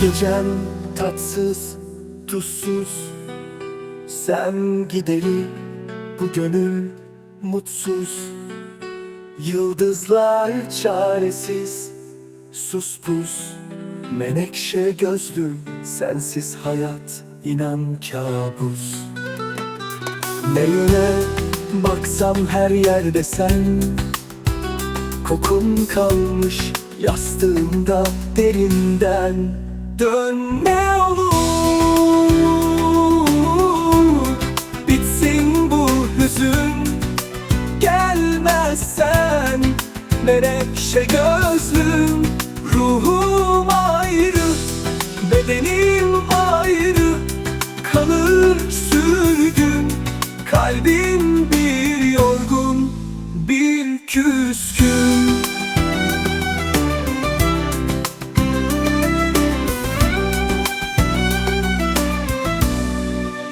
gecem tatsız, tuzsuz. Sen gideri bu gönül mutsuz. Yıldızlar çaresiz, sus pus. Menekşe gözlüm, sensiz hayat inan kabus. Ne yöne baksam her yerde sen. Kokun kalmış yastığımda derinden Dön ne olur. Bitsin bu hüzün. Gelmezsen Menekşe gözlüm. Ruhum ayrı Bedenim ayrı. Kalır sürgün. Kalbim bir yorgun Bir küskün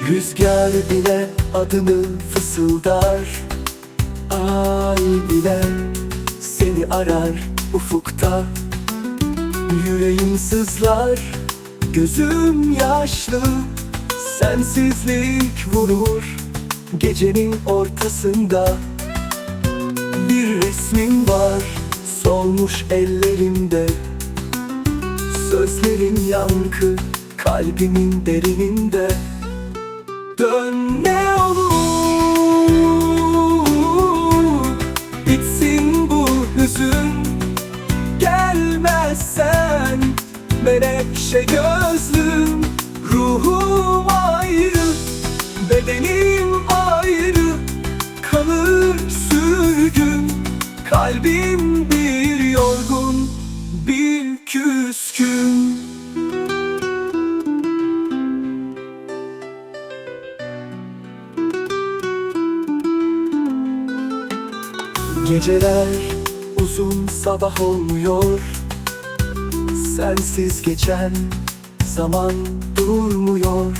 Rüzgar bile adını fısıldar. Ay bile seni arar ufukta. Yüreğim sızlar, gözüm yaşlı. Sensizlik vurur gecenin ortasında. Bir resmin var solmuş ellerimde. Sözlerin yankı kalbimin derininde Dön ne olur. Bitsin bu hüzün. Gelmezsen Menekşe gözlüm. Ruhum ayrı Bedenim ayrı. Kalır sürgün. Kalbim Geceler uzun sabah olmuyor. Sensiz geçen zaman durmuyor.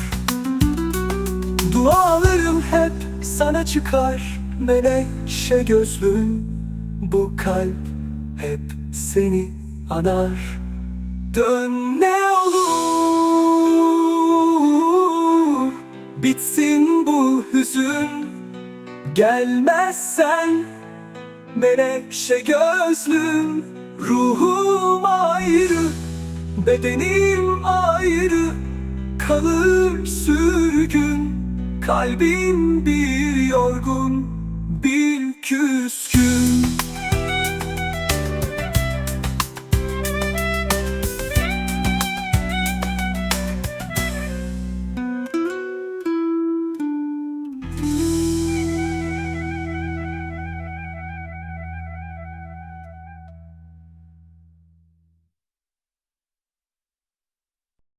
Dualarım hep sana çıkar Menekşe gözlüm Bu kalp hep seni anar. Dön ne olur Bitsin bu hüzün. Gelmezsen Menekşe gözlüm Ruhum ayrı Bedenim ayrı. Kalır sürgün Kalbim bir yorgun Bir küskün